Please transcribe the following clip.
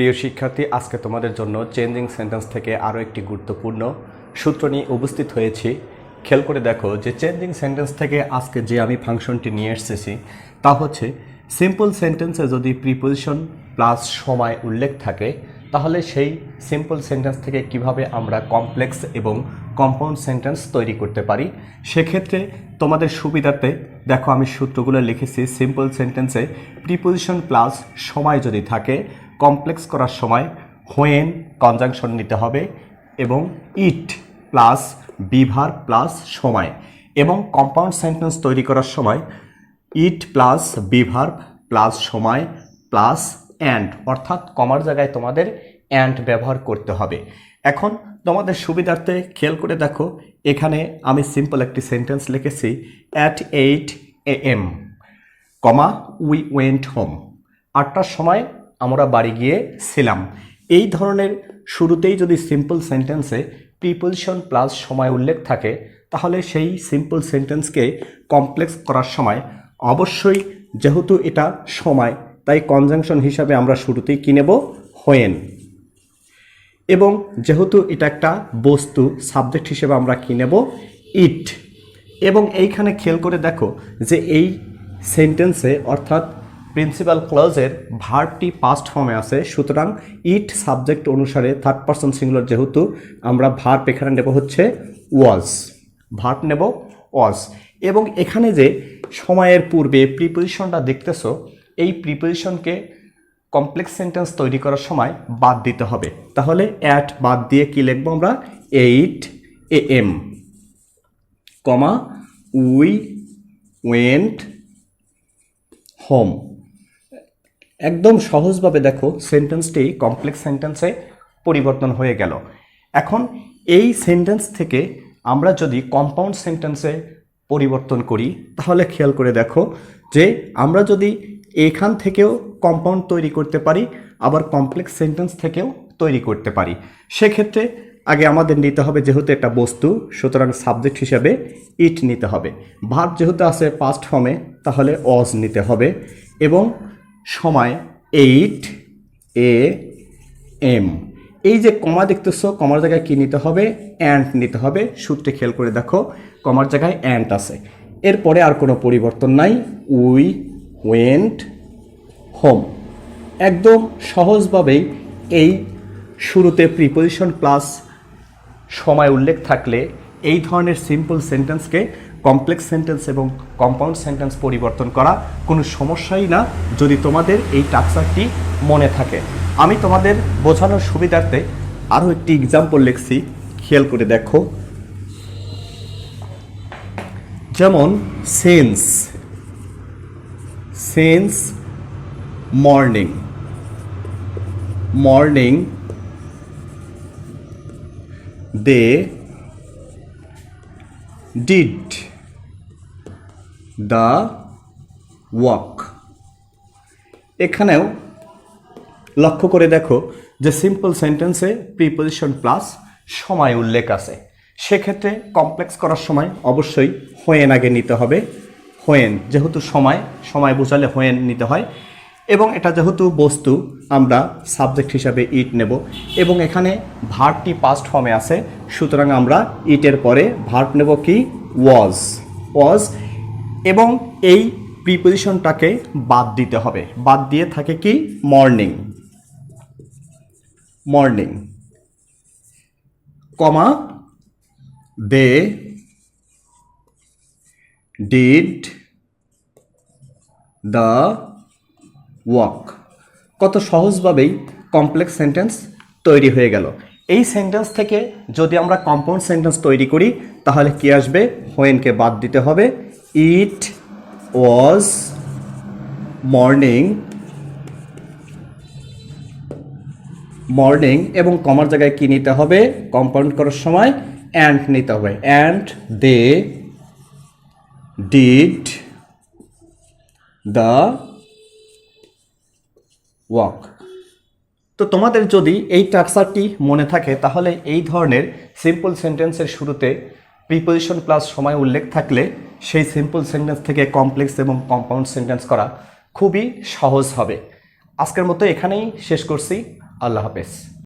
প্রিয় শিক্ষার্থী, আজকে তোমাদের জন্য চেঞ্জিং সেন্টেন্স থেকে আরও একটি গুরুত্বপূর্ণ সূত্র নিয়ে উপস্থিত হয়েছি। খেয়াল করে দেখো যে চেঞ্জিং সেন্টেন্স থেকে আজকে যে আমি ফাংশনটি নিয়ে এসেছি, তা হচ্ছে সিম্পল সেন্টেন্সে যদি প্রিপোজিশন প্লাস সময় উল্লেখ থাকে, তাহলে সেই সিম্পল সেন্টেন্স থেকে কীভাবে আমরা কমপ্লেক্স এবং কম্পাউন্ড সেন্টেন্স তৈরি করতে পারি, সেক্ষেত্রে তোমাদের সুবিধার্থে দেখো আমি সূত্রগুলো লিখেছি সিম্পল সেন্টেন্সে প্রিপোজিশন প্লাস সময় যদি থাকে কমপ্লেক্স করার সময় হোয়েন কনজাংশন নিতে হবে এবং ইট প্লাস বিভার প্লাস সময় এবং কম্পাউন্ড সেন্টেন্স তৈরি করার সময় ইট প্লাস বিভার প্লাস সময় প্লাস অ্যান্ড অর্থাৎ কমার জায়গায় তোমাদের অ্যান্ড ব্যবহার করতে হবে। এখন তোমাদের সুবিধার্থে খেয়াল করে দেখো, এখানে আমি সিম্পল একটি সেন্টেন্স লিখেছি at eight A M comma we went home আটটার সময় আমরা বাড়ি গিয়ে ছিলাম। এই ধরনের শুরুতেই যদি সিম্পল সেন্টেন্সে প্রিপোজিশন প্লাস সময় উল্লেখ থাকে, তাহলে সেই সিম্পল সেন্টেন্সকে কমপ্লেক্স করার সময় অবশ্যই যেহেতু এটা সময়, তাই কনজাংশন হিসাবে আমরা শুরুতেই কি নেব? হোয়েন এবং যেহেতু এটা একটা বস্তু সাবজেক্ট হিসেবে আমরা কি নেব? ইট এবং এইখানে খেয়াল করে দেখো যে এই সেন্টেন্সে অর্থাৎ প্রিন্সিপাল ক্লজের ভার্বটি পাস্ট ফর্মে আছে। সুতরাং ইট সাবজেক্ট অনুসারে থার্ড পার্সন সিঙ্গুলার যেহেতু, আমরা ভার্ব এখানে নেব হচ্ছে ওয়াজ ভার্ব নেব ওয়াজ এবং এখানে যে সময়ের পূর্বে প্রিপোজিশনটা দেখতেছো, এই প্রিপোজিশনকে কমপ্লেক্স সেন্টেন্স তৈরি করার সময় বাদ দিতে হবে। তাহলে অ্যাট বাদ দিয়ে কি লিখব আমরা? Eight A M comma we went home একদম সহজভাবে দেখো সেন্টেন্সটি কমপ্লেক্স সেন্টেন্সে পরিবর্তন হয়ে গেল। এখন এই সেন্টেন্স থেকে আমরা যদি কম্পাউন্ড সেন্টেন্সে পরিবর্তন করি, তাহলে খেয়াল করে দেখো যে আমরা যদি এখান থেকেও কম্পাউন্ড তৈরি করতে পারি, আবার কমপ্লেক্স সেন্টেন্স থেকেও তৈরি করতে পারি। সেক্ষেত্রে আগে আমাদের নিতে হবে যেহেতু একটা বস্তু, সুতরাং সাবজেক্ট হিসাবে ইট নিতে হবে। ভার্ব যেহেতু আছে পাস্ট ফর্মে তাহলে অজ নিতে হবে এবং সময় এইট এ এম এই যে কমা দেখতেছো, কমার জায়গায় কি নিতে হবে? অ্যান্ট নিতে হবে। সূত্রে খেয়াল করে দেখো, কমার জায়গায় অ্যান্ট আছে। এরপরে আর কোনো পরিবর্তন নাই। উই ওয়েন্ট হোম একদম সহজভাবেই এই শুরুতে প্রিপোজিশন প্লাস সময় উল্লেখ থাকলে এই ধরনের সিম্পল সেন্টেন্সকে কমপ্লেক্স সেন্টেন্স এবং কম্পাউন্ড সেন্টেন্স পরিবর্তন করা কোনো সমস্যাই না যদি তোমাদের এই টাকসারটি মনে থাকে। আমি তোমাদের বোঝানোর সুবিধার্থে আরও একটি এক্সাম্পল লিখছি। খেয়াল করে দেখো। যেমন sense sense morning morning they did the walk. এখানেও লক্ষ্য করে দেখো যে সিম্পল সেন্টেন্সে প্রিপোজিশন প্লাস সময় উল্লেখ আছে। সেক্ষেত্রে কমপ্লেক্স করার সময় অবশ্যই হোয়েন আগে নিতে হবে। হোয়েন যেহেতু সময় সময় বোঝালে হোয়েন নিতে হয়। এবং এটা যেহেতু বস্তু, আমরা সাবজেক্ট হিসাবে ইট নেব। এবং এখানে ভার্বটি পাস্ট ফর্মে আছে। সুতরাং আমরা ইটের পরে ভার্ব নেব কি? ওয়াজ ওয়াজ এবং এই প্রিপোজিশনটাকে বাদ দিতে হবে। বাদ দিয়ে থাকে কি? Morning morning comma, they, did the walk. কত সহজভাবেই কমপ্লেক্স সেন্টেন্স তৈরি হয়ে গেল। এই সেন্টেন্স থেকে যদি আমরা কম্পাউন্ড সেন্টেন্স তৈরি করি, তাহলে কি আসবে? হোয়েনকে বাদ দিতে হবে। ইট ওয়াজ মর্নিং মর্নিং এবং কমার জায়গায় কি নিতে হবে? কম্পাউন্ড করার সময় অ্যান্ড নিতে হবে। And they did the walk তো তোমাদের যদি এই টাকসারটি মনে থাকে, তাহলে এই ধরনের সিম্পল সেন্টেন্সের শুরুতে প্রিপোজিশন প্লাস সময় উল্লেখ থাকলে সেই সিম্পল সেন্টেন্স থেকে কমপ্লেক্স এবং কম্পাউন্ড সেন্টেন্স করা খুবই সহজ হবে। আজকের মতো এখানেই শেষ করছি। আল্লাহ হাফেজ।